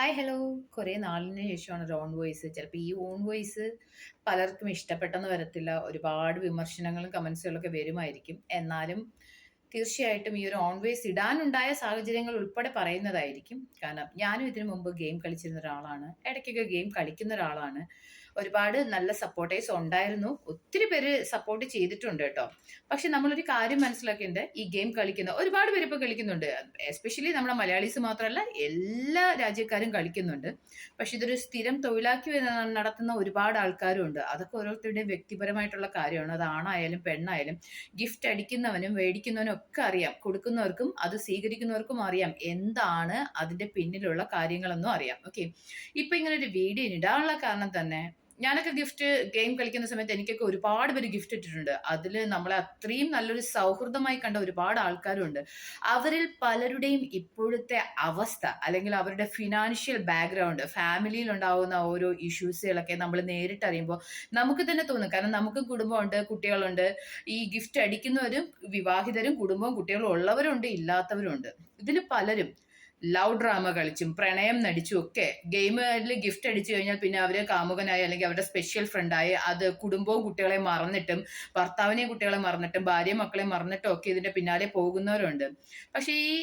Hi hello കുറേ നാളിന് ശേഷമാണ് ഒരു ഓൺ വോയിസ് ചിലപ്പോൾ ഈ ഓൺ വോയിസ് പലർക്കും ഇഷ്ടപ്പെട്ടെന്ന് വരത്തില്ല. ഒരുപാട് വിമർശനങ്ങളും കമൻസുകളൊക്കെ വരുമായിരിക്കും. എന്നാലും തീർച്ചയായിട്ടും ഈ ഒരു ഓൺ വോയിസ് ഇടാനുണ്ടായ സാഹചര്യങ്ങൾ ഉൾപ്പെടെ പറയുന്നതായിരിക്കും. കാരണം ഞാനും ഇതിനു മുമ്പ് ഗെയിം കളിച്ചിരുന്ന ഒരാളാണ്. ഇടയ്ക്കൊക്കെ ഗെയിം കളിക്കുന്ന ഒരാളാണ്. ഒരുപാട് നല്ല സപ്പോർട്ടേഴ്സ് ഉണ്ടായിരുന്നു. ഒത്തിരി പേര് സപ്പോർട്ട് ചെയ്തിട്ടുണ്ട് കേട്ടോ. പക്ഷെ നമ്മളൊരു കാര്യം മനസ്സിലാക്കിയിട്ടുണ്ട് ഈ ഗെയിം കളിക്കുന്ന ഒരുപാട് പേര് ഇപ്പോൾ കളിക്കുന്നുണ്ട്. എസ്പെഷ്യലി നമ്മുടെ മലയാളീസ് മാത്രമല്ല എല്ലാ രാജ്യക്കാരും കളിക്കുന്നുണ്ട്. പക്ഷെ ഇതൊരു സ്ഥിരം തൊഴിലാക്കി നടത്തുന്ന ഒരുപാട് ആൾക്കാരും ഉണ്ട്. അതൊക്കെ ഓരോരുത്തരുടെയും വ്യക്തിപരമായിട്ടുള്ള കാര്യമാണ്. അത് ആണായാലും പെണ്ണായാലും ഗിഫ്റ്റ് അടിക്കുന്നവനും മേടിക്കുന്നവനും ഒക്കെ അറിയാം. കൊടുക്കുന്നവർക്കും അത് സ്വീകരിക്കുന്നവർക്കും അറിയാം. എന്താണ് അതിന്റെ പിന്നിലുള്ള കാര്യങ്ങളെന്നും അറിയാം. ഓക്കെ ഇപ്പൊ ഇങ്ങനെ ഒരു വീഡിയോ ഇടാനുള്ള കാരണം തന്നെ ഞാനൊക്കെ ഗിഫ്റ്റ് ഗെയിം കളിക്കുന്ന സമയത്ത് എനിക്കൊക്കെ ഒരുപാട് പേര് ഗിഫ്റ്റ് ഇട്ടിട്ടുണ്ട്. അതിൽ നമ്മളെ അത്രയും നല്ലൊരു സൗഹൃദമായി കണ്ട ഒരുപാട് ആൾക്കാരുണ്ട്. അവരിൽ പലരുടെയും ഇപ്പോഴത്തെ അവസ്ഥ അല്ലെങ്കിൽ അവരുടെ ഫിനാൻഷ്യൽ ബാക്ക്ഗ്രൗണ്ട് ഫാമിലിയിൽ ഉണ്ടാകുന്ന ഓരോ ഇഷ്യൂസുകളൊക്കെ നമ്മൾ നേരിട്ട് അറിയുമ്പോൾ നമുക്ക് തന്നെ തോന്നും. കാരണം നമുക്ക് കുടുംബമുണ്ട് കുട്ടികളുണ്ട്. ഈ ഗിഫ്റ്റ് അടിക്കുന്നവരും വിവാഹിതരും കുടുംബവും കുട്ടികളും ഉള്ളവരുണ്ട് ഇല്ലാത്തവരുണ്ട്. ഇതിൽ പലരും ലവ് ഡ്രാമ കളിച്ചും പ്രണയം നടിച്ചും ഒക്കെ ഗെയിമിൽ ഗിഫ്റ്റ് അടിച്ചു കഴിഞ്ഞാൽ പിന്നെ അവർ കാമുകനായി അല്ലെങ്കിൽ അവരുടെ സ്പെഷ്യൽ ഫ്രണ്ടായി അത് കുടുംബവും കുട്ടികളെ മറന്നിട്ടും ഭർത്താവിനെയും കുട്ടികളെ മറന്നിട്ടും ഭാര്യയും മക്കളെ മറന്നിട്ടും ഒക്കെ ഇതിന്റെ പിന്നാലെ പോകുന്നവരുണ്ട്. പക്ഷേ ഈ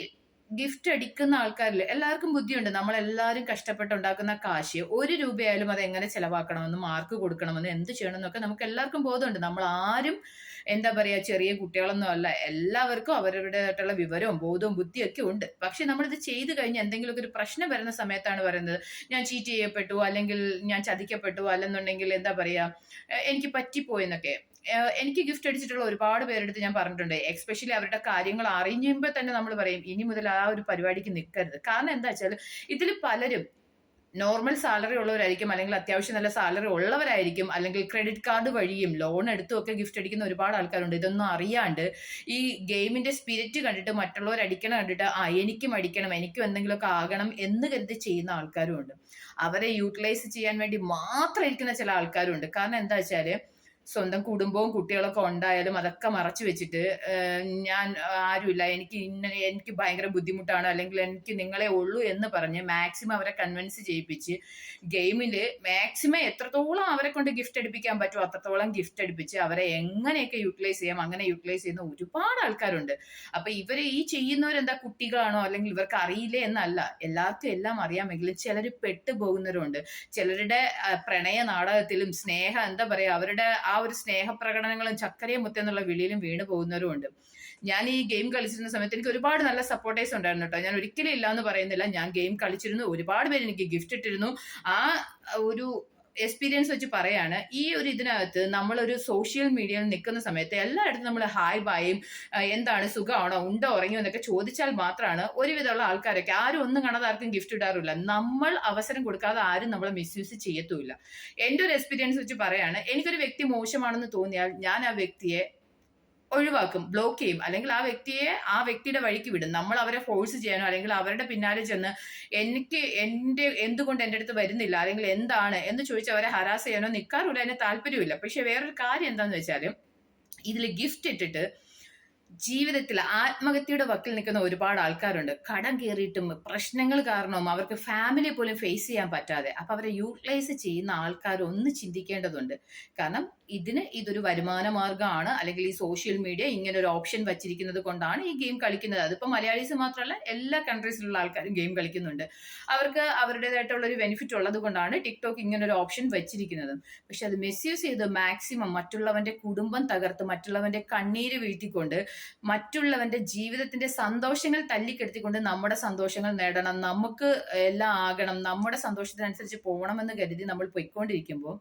ഗിഫ്റ്റ് അടിക്കുന്ന ആൾക്കാരിൽ എല്ലാവർക്കും ബുദ്ധിയുണ്ട്. നമ്മളെല്ലാവരും കഷ്ടപ്പെട്ടുണ്ടാക്കുന്ന കാശ്. ഒരു രൂപയായാലും അത് എങ്ങനെ ചെലവാക്കണമെന്നും മാർക്ക് കൊടുക്കണമെന്നും എന്ത് ചെയ്യണമെന്നൊക്കെ നമുക്ക് എല്ലാവർക്കും ബോധമുണ്ട്. നമ്മൾ ആരും എന്താ പറയുക ചെറിയ കുട്ടികളൊന്നും അല്ല. എല്ലാവർക്കും അവരുടേതായിട്ടുള്ള വിവരവും ബോധവും ബുദ്ധിയൊക്കെ ഉണ്ട്. പക്ഷെ നമ്മളിത് ചെയ്തു കഴിഞ്ഞ് എന്തെങ്കിലുമൊക്കെ ഒരു പ്രശ്നം വരുന്ന സമയത്താണ് പറയുന്നത്. ഞാൻ ചീറ്റ് ചെയ്യപ്പെട്ടു അല്ലെങ്കിൽ ഞാൻ ചതിക്കപ്പെട്ടു അല്ലെന്നുണ്ടെങ്കിൽ എന്താ പറയുക എനിക്ക് പറ്റിപ്പോയെന്നൊക്കെ. എനിക്ക് ഗിഫ്റ്റ് അടിച്ചിട്ടുള്ള ഒരുപാട് പേരെടുത്ത് ഞാൻ പറഞ്ഞിട്ടുണ്ട്. എക്സ്പെഷ്യലി അവരുടെ കാര്യങ്ങൾ അറിയുമ്പോൾ തന്നെ നമ്മൾ പറയും ഇനി മുതൽ ആ ഒരു പരിപാടിക്ക് നിൽക്കരുത് കാരണം എന്താ വെച്ചാൽ ഇതിൽ പലരും നോർമൽ സാലറി ഉള്ളവരായിരിക്കും അല്ലെങ്കിൽ അത്യാവശ്യം നല്ല സാലറി ഉള്ളവരായിരിക്കും അല്ലെങ്കിൽ ക്രെഡിറ്റ് കാർഡ് വഴിയും ലോൺ എടുത്തും ഒക്കെ ഗിഫ്റ്റ് അടിക്കുന്ന ഒരുപാട് ആൾക്കാരുണ്ട്. ഇതൊന്നും അറിയാണ്ട് ഈ ഗെയിമിന്റെ സ്പിരിറ്റ് കണ്ടിട്ട് മറ്റുള്ളവർ അടിക്കണം കണ്ടിട്ട് ആ എനിക്കും അടിക്കണം എനിക്കും എന്തെങ്കിലുമൊക്കെ ആകണം എന്ന് കരുതി ചെയ്യുന്ന ആൾക്കാരും ഉണ്ട് അവരെ യൂട്ടിലൈസ് ചെയ്യാൻ വേണ്ടി മാത്രം ഇരിക്കുന്ന ചില ആൾക്കാരുണ്ട് കാരണം എന്താ വെച്ചാൽ സ്വന്തം കുടുംബവും കുട്ടികളൊക്കെ ഉണ്ടായാലും അതൊക്കെ മറച്ചു വെച്ചിട്ട് ഞാൻ ആരുമില്ല. എനിക്ക് ഇന്ന എനിക്ക് ഭയങ്കര ബുദ്ധിമുട്ടാണ്. അല്ലെങ്കിൽ എനിക്ക് നിങ്ങളെ ഉള്ളൂ എന്ന് പറഞ്ഞ് മാക്സിമം അവരെ കൺവിൻസ് ചെയ്യിപ്പിച്ച് ഗെയിമിൽ മാക്സിമം എത്രത്തോളം അവരെ കൊണ്ട് ഗിഫ്റ്റ് എടുപ്പിക്കാൻ പറ്റുമോ അത്രത്തോളം ഗിഫ്റ്റ് എടുപ്പിച്ച് അവരെ എങ്ങനെയൊക്കെ യൂട്ടിലൈസ് ചെയ്യാം അങ്ങനെ യൂട്ടിലൈസ് ചെയ്യുന്ന ഒരുപാട് ആൾക്കാരുണ്ട്. അപ്പൊ ഇവർ ഈ ചെയ്യുന്നവരെന്താ കുട്ടികളാണോ അല്ലെങ്കിൽ ഇവർക്ക് അറിയില്ലേ എന്നല്ല. എല്ലാവർക്കും എല്ലാം അറിയാമെങ്കിലും ചിലർ പെട്ടുപോകുന്നവരുണ്ട്. ചിലരുടെ പ്രണയ നാടകത്തിലും സ്നേഹം എന്താ പറയാ അവരുടെ ആ ഒരു സ്നേഹപ്രകടനങ്ങളും ചക്കരയും മുത്തെന്നുള്ള വിളിയിലും വീണ് പോകുന്നവരും ഉണ്ട് ഞാൻ ഈ ഗെയിം കളിച്ചിരുന്ന സമയത്ത് എനിക്ക് ഒരുപാട് നല്ല സപ്പോർട്ടേഴ്സ് ഉണ്ടായിരുന്നു കേട്ടോ. ഞാൻ ഒരിക്കലും ഇല്ല എന്ന് പറയുന്നില്ല. ഞാൻ ഗെയിം കളിച്ചിരുന്നു. ഒരുപാട് പേര് എനിക്ക് ഗിഫ്റ്റ് ഇട്ടിരുന്നു. ആ ഒരു എക്സ്പീരിയൻസ് വെച്ച് പറയാണ് ഈ ഒരു ഇതിനകത്ത് നമ്മളൊരു സോഷ്യൽ മീഡിയയിൽ നിൽക്കുന്ന സമയത്ത് എല്ലായിടത്തും നമ്മൾ ഹായ് ബായും എന്താണ് സുഖമാണോ ഉണ്ടോ ഉറങ്ങിയോ എന്നൊക്കെ ചോദിച്ചാൽ മാത്രമാണ് ഒരുവിധമുള്ള ആൾക്കാരൊക്കെ ആരും ഒന്നും കാണാതെ ആർക്കും ഗിഫ്റ്റ് ഇടാറില്ല. നമ്മൾ അവസരം കൊടുക്കാതെ ആരും നമ്മളെ മിസ്യൂസ് ചെയ്യത്തുമില്ല. എന്റെ ഒരു എക്സ്പീരിയൻസ് വെച്ച് പറയാണ് എനിക്കൊരു വ്യക്തി മോശമാണെന്ന് തോന്നിയാൽ ഞാൻ ആ വ്യക്തിയെ ഒഴിവാക്കും ബ്ലോക്ക് ചെയ്യും. അല്ലെങ്കിൽ ആ വ്യക്തിയെ ആ വ്യക്തിയുടെ വഴിക്ക് വിടും. നമ്മൾ അവരെ ഫോഴ്സ് ചെയ്യാനോ അല്ലെങ്കിൽ അവരുടെ പിന്നാലെ ചെന്ന് എനിക്ക് എന്റെ എന്തുകൊണ്ട് എന്റെ അടുത്ത് വരുന്നില്ല അല്ലെങ്കിൽ എന്താണ് എന്ന് ചോദിച്ച് അവരെ ഹരാസ് ചെയ്യാനോ നിൽക്കാറില്ല അതിന് താല്പര്യമില്ല പക്ഷെ വേറൊരു കാര്യം എന്താണെന്ന് വെച്ചാൽ ഇതിൽ ഗിഫ്റ്റ് ഇട്ടിട്ട് ജീവിതത്തിൽ ആത്മഹത്യയുടെ വക്കിൽ നിൽക്കുന്ന ഒരുപാട് ആൾക്കാരുണ്ട്. കടം കയറിയിട്ടും പ്രശ്നങ്ങൾ കാരണവും അവർക്ക് ഫാമിലി പോലും ഫേസ് ചെയ്യാൻ പറ്റാതെ. അപ്പൊ അവരെ യൂട്ടിലൈസ് ചെയ്യുന്ന ആൾക്കാർ ഒന്ന് ചിന്തിക്കേണ്ടതുണ്ട്. കാരണം ഇതിന് ഇതൊരു വരുമാന മാർഗമാണ് അല്ലെങ്കിൽ ഈ സോഷ്യൽ മീഡിയ ഇങ്ങനെ ഒരു ഓപ്ഷൻ വച്ചിരിക്കുന്നത് കൊണ്ടാണ് ഈ ഗെയിം കളിക്കുന്നത്. അതിപ്പോൾ മലയാളീസ് മാത്രമല്ല എല്ലാ കൺട്രീസിലുള്ള ആൾക്കാരും ഗെയിം കളിക്കുന്നുണ്ട്. അവർക്ക് അവരുടേതായിട്ടുള്ള ഒരു ബെനിഫിറ്റ് ഉള്ളത് കൊണ്ടാണ് ടിക്ടോക്ക് ഇങ്ങനെ ഒരു ഓപ്ഷൻ വെച്ചിരിക്കുന്നത്. പക്ഷെ അത് മിസ്യൂസ് ചെയ്ത് മാക്സിമം മറ്റുള്ളവന്റെ കുടുംബം തകർത്ത് മറ്റുള്ളവന്റെ കണ്ണീര് വീഴ്ത്തിക്കൊണ്ട് മറ്റുള്ളവന്റെ ജീവിതത്തിന്റെ സന്തോഷങ്ങൾ തല്ലിക്കെടുത്തിക്കൊണ്ട് നമ്മുടെ സന്തോഷങ്ങൾ നേടണം. നമുക്ക് എല്ലാം ആകണം. നമ്മുടെ സന്തോഷത്തിനനുസരിച്ച് പോകണമെന്ന് കരുതി നമ്മൾ പൊയ്ക്കൊണ്ടിരിക്കുമ്പോൾ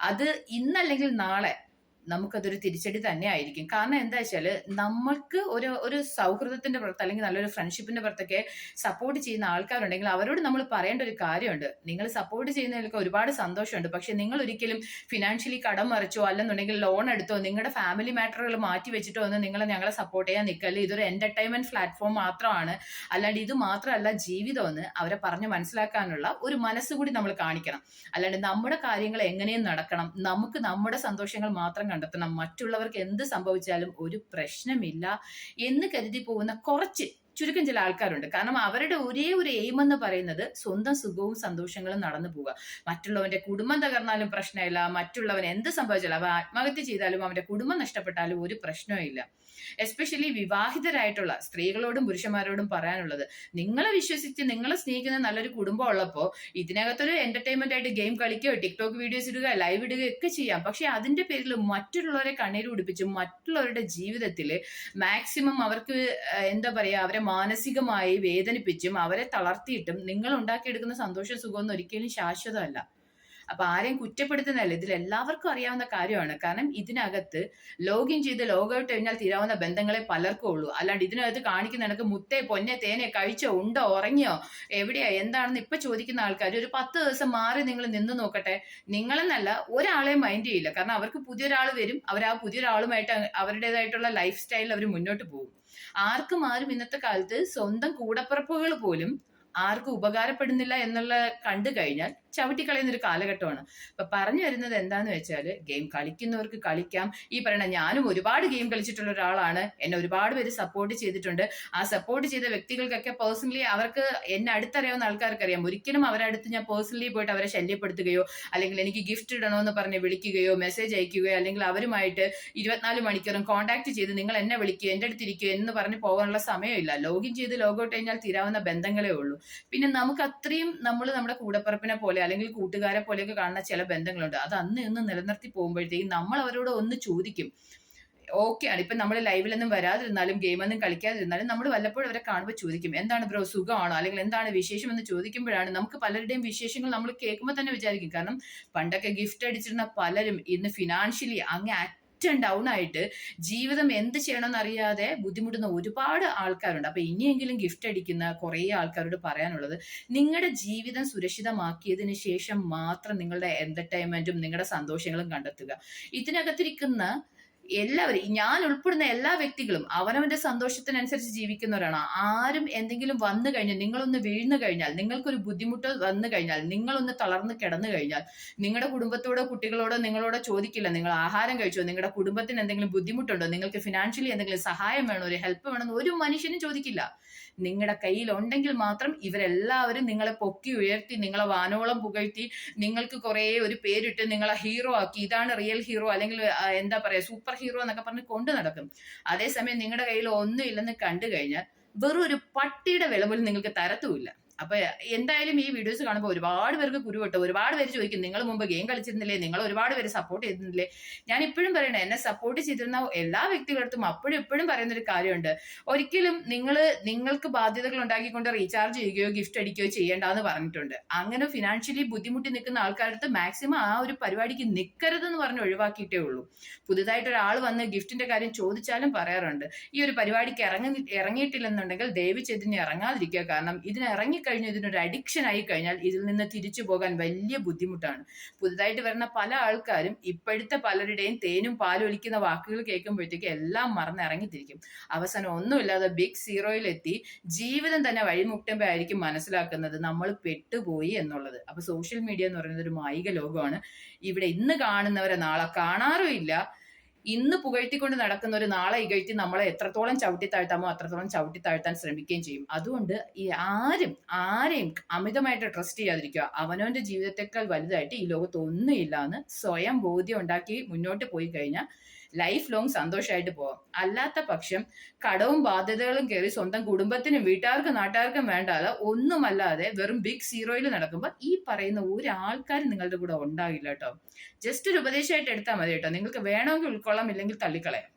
അത് ഇന്നല്ലെങ്കിൽ നാളെ നമുക്കതൊരു തിരിച്ചടി തന്നെ ആയിരിക്കും കാരണം എന്താ വെച്ചാൽ നമ്മൾക്ക് ഒരു ഒരു സൗഹൃദത്തിന്റെ പുറത്ത് അല്ലെങ്കിൽ നല്ലൊരു ഫ്രണ്ട്ഷിപ്പിന്റെ പുറത്തൊക്കെ സപ്പോർട്ട് ചെയ്യുന്ന ആൾക്കാരുണ്ടെങ്കിൽ അവരോട് നമ്മൾ പറയേണ്ട ഒരു കാര്യമുണ്ട്. നിങ്ങൾ സപ്പോർട്ട് ചെയ്യുന്നതിലൊക്കെ ഒരുപാട് സന്തോഷമുണ്ട്. പക്ഷെ നിങ്ങൾ ഒരിക്കലും ഫിനാൻഷ്യലി കടം മറിച്ചോ അല്ലെന്നുണ്ടെങ്കിൽ ലോൺ എടുത്തോ നിങ്ങളുടെ ഫാമിലി മാറ്ററുകൾ മാറ്റി വെച്ചിട്ടോ ഒന്ന് നിങ്ങളെ ഞങ്ങളെ സപ്പോർട്ട് ചെയ്യാൻ നിൽക്കല്ലേ. ഇതൊരു എന്റർടൈൻമെന്റ് പ്ലാറ്റ്ഫോം മാത്രമാണ്. അല്ലാണ്ട് ഇത് മാത്രമല്ല ജീവിതമെന്ന് അവരെ പറഞ്ഞ് മനസ്സിലാക്കാനുള്ള ഒരു മനസ്സുകൂടി നമ്മൾ കാണിക്കണം. അല്ലാണ്ട് നമ്മുടെ കാര്യങ്ങൾ എങ്ങനെയും നടക്കണം. നമുക്ക് നമ്മുടെ സന്തോഷങ്ങൾ മാത്രം കണ്ടെത്തണം. മറ്റുള്ളവർക്ക് എന്ത് സംഭവിച്ചാലും ഒരു പ്രശ്നമില്ല എന്ന് കരുതി പോകുന്ന കുറച്ച് ചുരുക്കം ചില ആൾക്കാരുണ്ട്. കാരണം അവരുടെ ഒരേ ഒരു എയിം എന്ന് പറയുന്നത് സ്വന്തം സുഖവും സന്തോഷങ്ങളും നടന്നു പോവുക. മറ്റുള്ളവന്റെ കുടുംബം തകർന്നാലും പ്രശ്നമില്ല. മറ്റുള്ളവൻ എന്ത് സംഭവിച്ചാലും അവ ആത്മഹത്യ ചെയ്താലും അവന്റെ കുടുംബം നഷ്ടപ്പെട്ടാലും ഒരു പ്രശ്നവുമില്ല എസ്പെഷ്യലി വിവാഹിതരായിട്ടുള്ള സ്ത്രീകളോടും പുരുഷന്മാരോടും പറയാനുള്ളത് നിങ്ങളെ വിശ്വസിച്ച് നിങ്ങളെ സ്നേഹിക്കുന്ന നല്ലൊരു കുടുംബം ഉള്ളപ്പോൾ ഇതിനകത്തൊരു എന്റർടൈൻമെന്റ് ആയിട്ട് ഗെയിം കളിക്കുകയോ ടിക്ടോക്ക് വീഡിയോസ് ഇടുക ലൈവ് ഇടുക ഒക്കെ ചെയ്യാം. പക്ഷെ അതിന്റെ പേരിൽ മറ്റുള്ളവരെ കണ്ണീര് പിടിപ്പിച്ച് മറ്റുള്ളവരുടെ ജീവിതത്തിൽ മാക്സിമം അവർക്ക് എന്താ പറയാ അവരെ മാനസികമായി വേദനിപ്പിച്ചും അവരെ തളർത്തിയിട്ടും നിങ്ങൾ ഉണ്ടാക്കിയെടുക്കുന്ന സന്തോഷം സുഖമൊന്നും ഒരിക്കലും ശാശ്വതമല്ല. അപ്പൊ ആരെയും കുറ്റപ്പെടുത്തുന്നതല്ല. ഇതിൽ എല്ലാവർക്കും അറിയാവുന്ന കാര്യമാണ്. കാരണം ഇതിനകത്ത് ലോഗിൻ ചെയ്ത് ലോഗ് ഔട്ട് കഴിഞ്ഞാൽ തീരാവുന്ന ബന്ധങ്ങളെ പലർക്കും ഉള്ളൂ. അല്ലാണ്ട് ഇതിനകത്ത് കാണിക്കുന്ന എനിക്ക് മുത്തേ പൊന്നെ തേനെ കഴിച്ചോ ഉണ്ടോ ഉറങ്ങിയോ എവിടെയാ എന്താണെന്ന് ഇപ്പൊ ചോദിക്കുന്ന ആൾക്കാർ ഒരു പത്ത് ദിവസം മാറി നിങ്ങൾ നിന്ന് നോക്കട്ടെ. നിങ്ങളെന്നല്ല ഒരാളെ മൈൻഡ് ചെയ്യില്ല. കാരണം അവർക്ക് പുതിയൊരാൾ വരും. അവർ ആ പുതിയൊരാളുമായിട്ട് അവരുടേതായിട്ടുള്ള ലൈഫ് സ്റ്റൈലിൽ അവർ മുന്നോട്ട് പോകും. ആർക്കും ആരും ഇന്നത്തെ കാലത്ത് സ്വന്തം കൂടപ്പിറപ്പുകൾ പോലും ആർക്കും ഉപകാരപ്പെടുന്നില്ല എന്നുള്ള കണ്ടു കഴിഞ്ഞാൽ ചവിട്ടിക്കളയുന്ന ഒരു കാലഘട്ടമാണ്. അപ്പൊ പറഞ്ഞു വരുന്നത് എന്താന്ന് വെച്ചാൽ ഗെയിം കളിക്കുന്നവർക്ക് കളിക്കാം. ഈ പറയണ ഞാനും ഒരുപാട് ഗെയിം കളിച്ചിട്ടുള്ള ഒരാളാണ്. എന്നെ ഒരുപാട് പേര് സപ്പോർട്ട് ചെയ്തിട്ടുണ്ട്. ആ സപ്പോർട്ട് ചെയ്ത വ്യക്തികൾക്കൊക്കെ പേഴ്സണലി അവർക്ക് എന്നെ അടുത്തറിയാവുന്ന ആൾക്കാർക്ക് അറിയാം ഒരിക്കലും അവരുടെ അടുത്ത് ഞാൻ പേഴ്സണലി പോയിട്ട് അവരെ ശല്യപ്പെടുത്തുകയോ അല്ലെങ്കിൽ എനിക്ക് ഗിഫ്റ്റ് ഇടണമെന്ന് പറഞ്ഞ് വിളിക്കുകയോ മെസ്സേജ് അയക്കുകയോ അല്ലെങ്കിൽ അവരുമായിട്ട് ഇരുപത്തിനാല് മണിക്കൂറും കോൺടാക്ട് ചെയ്ത് നിങ്ങൾ എന്നെ വിളിക്കുക എന്റെ അടുത്തിരിക്കുക എന്ന് പറഞ്ഞ് പോകാനുള്ള സമയമില്ല. ലോഗിൻ ചെയ്ത് ലോഗൗട്ട് കഴിഞ്ഞാൽ തീരാവുന്ന ബന്ധങ്ങളേ ഉള്ളൂ. പിന്നെ നമുക്ക് അത്രയും നമ്മൾ നമ്മുടെ കൂടപ്പറപ്പിനെ പോലെ അല്ലെങ്കിൽ കൂട്ടുകാരെ പോലെയൊക്കെ കാണുന്ന ചില ബന്ധങ്ങളുണ്ട്. അത് അന്ന് ഇന്ന് നിലനിർത്തി പോകുമ്പോഴത്തേക്കും നമ്മൾ അവരോട് ഒന്ന് ചോദിക്കും. ഓക്കെ ആണ്. ഇപ്പൊ നമ്മൾ ലൈവിലൊന്നും വരാതിരുന്നാലും ഗെയിമൊന്നും കളിക്കാതിരുന്നാലും നമ്മൾ വല്ലപ്പോഴും അവരെ കാണുമ്പോൾ ചോദിക്കും. എന്താണ് ബ്രോ സുഖമാണോ? അല്ലെങ്കിൽ എന്താണ് വിശേഷം എന്ന് ചോദിക്കുമ്പോഴാണ് നമുക്ക് പലരുടെയും വിശേഷങ്ങൾ നമ്മൾ കേൾക്കുമ്പോൾ തന്നെ വിചാരിക്കും. കാരണം പണ്ടൊക്കെ ഗിഫ്റ്റ് അടിച്ചിരുന്ന പലരും ഇന്ന് ഫിനാൻഷ്യലി അങ്ങ് അറ്റം ഡൗൺ ആയിട്ട് ജീവിതം എന്ത് ചെയ്യണമെന്ന് അറിയാതെ ബുദ്ധിമുട്ടുന്ന ഒരുപാട് ആൾക്കാരുണ്ട്. അപ്പൊ ഇനിയെങ്കിലും ഗിഫ്റ്റ് അടിക്കുന്ന കുറേ ആൾക്കാരോട് പറയാനുള്ളത് നിങ്ങളുടെ ജീവിതം സുരക്ഷിതമാക്കിയതിന് ശേഷം മാത്രം നിങ്ങളുടെ എന്റർടൈൻമെന്റും നിങ്ങളുടെ സന്തോഷങ്ങളും കണ്ടെത്തുക. ഇതിനകത്തിരിക്കുന്ന എല്ലാവരും ഞാൻ ഉൾപ്പെടുന്ന എല്ലാ വ്യക്തികളും അവനവന്റെ സന്തോഷത്തിനനുസരിച്ച് ജീവിക്കുന്നവരാണ്. ആരും എന്തെങ്കിലും വന്നു കഴിഞ്ഞാൽ നിങ്ങളൊന്ന് വീഴ്ന്നു കഴിഞ്ഞാൽ നിങ്ങൾക്കൊരു ബുദ്ധിമുട്ട് വന്നു കഴിഞ്ഞാൽ നിങ്ങളൊന്ന് തളർന്ന് കിടന്നു കഴിഞ്ഞാൽ നിങ്ങളുടെ കുടുംബത്തോടോ കുട്ടികളോടോ നിങ്ങളോട് ചോദിക്കില്ല നിങ്ങൾ ആഹാരം കഴിച്ചോ നിങ്ങളുടെ കുടുംബത്തിന് എന്തെങ്കിലും ബുദ്ധിമുട്ടുണ്ടോ നിങ്ങൾക്ക് ഫിനാൻഷ്യലി എന്തെങ്കിലും സഹായം വേണോ ഒരു ഹെൽപ്പ് വേണമെന്ന് ഒരു മനുഷ്യനും ചോദിക്കില്ല. നിങ്ങളുടെ കയ്യിൽ ഉണ്ടെങ്കിൽ മാത്രം ഇവരെല്ലാവരും നിങ്ങളെ പൊക്കി ഉയർത്തി നിങ്ങളെ വാനോളം പുകഴ്ത്തി നിങ്ങൾക്ക് കുറേ ഒരു പേരിട്ട് നിങ്ങളെ ഹീറോ ആക്കി. ഇതാണ് റിയൽ ഹീറോ അല്ലെങ്കിൽ എന്താ പറയാ സൂപ്പർ ഹീറോ എന്നൊക്കെ പറഞ്ഞ് കൊണ്ടു നടക്കും. അതേസമയം നിങ്ങളുടെ കയ്യിൽ ഒന്നും ഇല്ലെന്ന് കണ്ടു കഴിഞ്ഞാൽ വെറും ഒരു പട്ടിയുടെ വില പോലും നിങ്ങൾക്ക് തരത്തുമില്ല. അപ്പൊ എന്തായാലും ഈ വീഡിയോസ് കാണുമ്പോൾ ഒരുപാട് പേർക്ക് കുരുവട്ടോ ഒരുപാട് പേര് ചോദിക്കും നിങ്ങൾ മുമ്പ് ഗെയിം കളിച്ചിരുന്നില്ലേ? നിങ്ങൾ ഒരുപാട് പേര് സപ്പോർട്ട് ചെയ്തിരുന്നില്ലേ? ഞാൻ ഇപ്പോഴും പറയണേ എന്നെ സപ്പോർട്ട് ചെയ്തിരുന്ന എല്ലാ വ്യക്തികളടുത്തും അപ്പോഴും എപ്പോഴും പറയുന്ന ഒരു കാര്യമുണ്ട്. ഒരിക്കലും നിങ്ങൾ നിങ്ങൾക്ക് ബാധ്യതകൾ ഉണ്ടാക്കിക്കൊണ്ട് റീചാർജ് ചെയ്യുകയോ ഗിഫ്റ്റ് അടിക്കുകയോ ചെയ്യേണ്ടെന്ന് പറഞ്ഞിട്ടുണ്ട്. അങ്ങനെ ഫിനാൻഷ്യലി ബുദ്ധിമുട്ടി നിൽക്കുന്ന ആൾക്കാരടുത്ത് മാക്സിമം ആ ഒരു പരിപാടിക്ക് നിൽക്കരുതെന്ന് പറഞ്ഞ് ഒഴിവാക്കിയിട്ടേ ഉള്ളൂ. പുതുതായിട്ട് ഒരാൾ വന്ന് ഗിഫ്റ്റിന്റെ കാര്യം ചോദിച്ചാലും പറയാറുണ്ട്. ഈ ഒരു പരിപാടിക്ക് ഇറങ്ങി ഇറങ്ങിയിട്ടില്ലെന്നുണ്ടെങ്കിൽ ദയവ് ചെയ്തിന് ഇറങ്ങാതിരിക്കുക. കാരണം ഇതിന് ഇറങ്ങിക്കഴിഞ്ഞാൽ ഇതിനൊരു അഡിക്ഷൻ ആയി കഴിഞ്ഞാൽ ഇതിൽ നിന്ന് തിരിച്ചു പോകാൻ വലിയ ബുദ്ധിമുട്ടാണ്. പുതുതായിട്ട് വരുന്ന പല ആൾക്കാരും ഇപ്പോഴത്തെ പലരുടെയും തേനും പാലും ഒലിക്കുന്ന വാക്കുകൾ കേൾക്കുമ്പോഴത്തേക്ക് എല്ലാം മറന്നിറങ്ങിത്തിരിക്കും അവസാനം ഒന്നുമില്ലാതെ ബിഗ് സീറോയിലെത്തി ജീവിതം തന്നെ വഴിമുട്ടുമ്പോഴായിരിക്കും മനസ്സിലാക്കുന്നത് നമ്മൾ പെട്ടുപോയി എന്നുള്ളത്. അപ്പൊ സോഷ്യൽ മീഡിയ എന്ന് പറയുന്നത് ഒരു മായിക ലോകമാണ്. ഇവിടെ ഇന്ന് കാണുന്നവരെ നാളെ കാണാറുമില്ല. ഇന്ന് പുകഴ്ത്തിക്കൊണ്ട് നടക്കുന്ന ഒരു നാളെ ഇകഴ്ത്തി നമ്മളെ എത്രത്തോളം ചവിട്ടി താഴ്ത്താമോ അത്രത്തോളം ചവിട്ടി താഴ്ത്താൻ ശ്രമിക്കുകയും ചെയ്യും. അതുകൊണ്ട് ഈ ആരും ആരെയും അമിതമായിട്ട് ട്രസ്റ്റ് ചെയ്യാതിരിക്കുക. അവനവന്റെ ജീവിതത്തെക്കാൾ വലുതായിട്ട് ഈ ലോകത്ത് ഒന്നുമില്ല എന്ന് സ്വയം ബോധ്യം ഉണ്ടാക്കി മുന്നോട്ട് പോയി കഴിഞ്ഞാൽ ലൈഫ് ലോങ് സന്തോഷമായിട്ട് പോവാം. അല്ലാത്ത പക്ഷം കടവും ബാധ്യതകളും കയറി സ്വന്തം കുടുംബത്തിനും വീട്ടുകാർക്കും നാട്ടുകാർക്കും വേണ്ടാതെ ഒന്നുമല്ലാതെ വെറും ബിഗ് സീറോയിൽ നടക്കുമ്പോൾ ഈ പറയുന്ന ഒരാൾക്കാരും നിങ്ങളുടെ കൂടെ ഉണ്ടാകില്ല കേട്ടോ. ജസ്റ്റ് ഒരു ഉപദേശമായിട്ട് എടുത്താൽ മതി കേട്ടോ. നിങ്ങൾക്ക് വേണമെങ്കിൽ ഉൾക്കൊള്ളാം ഇല്ലെങ്കിൽ തള്ളിക്കളയാം.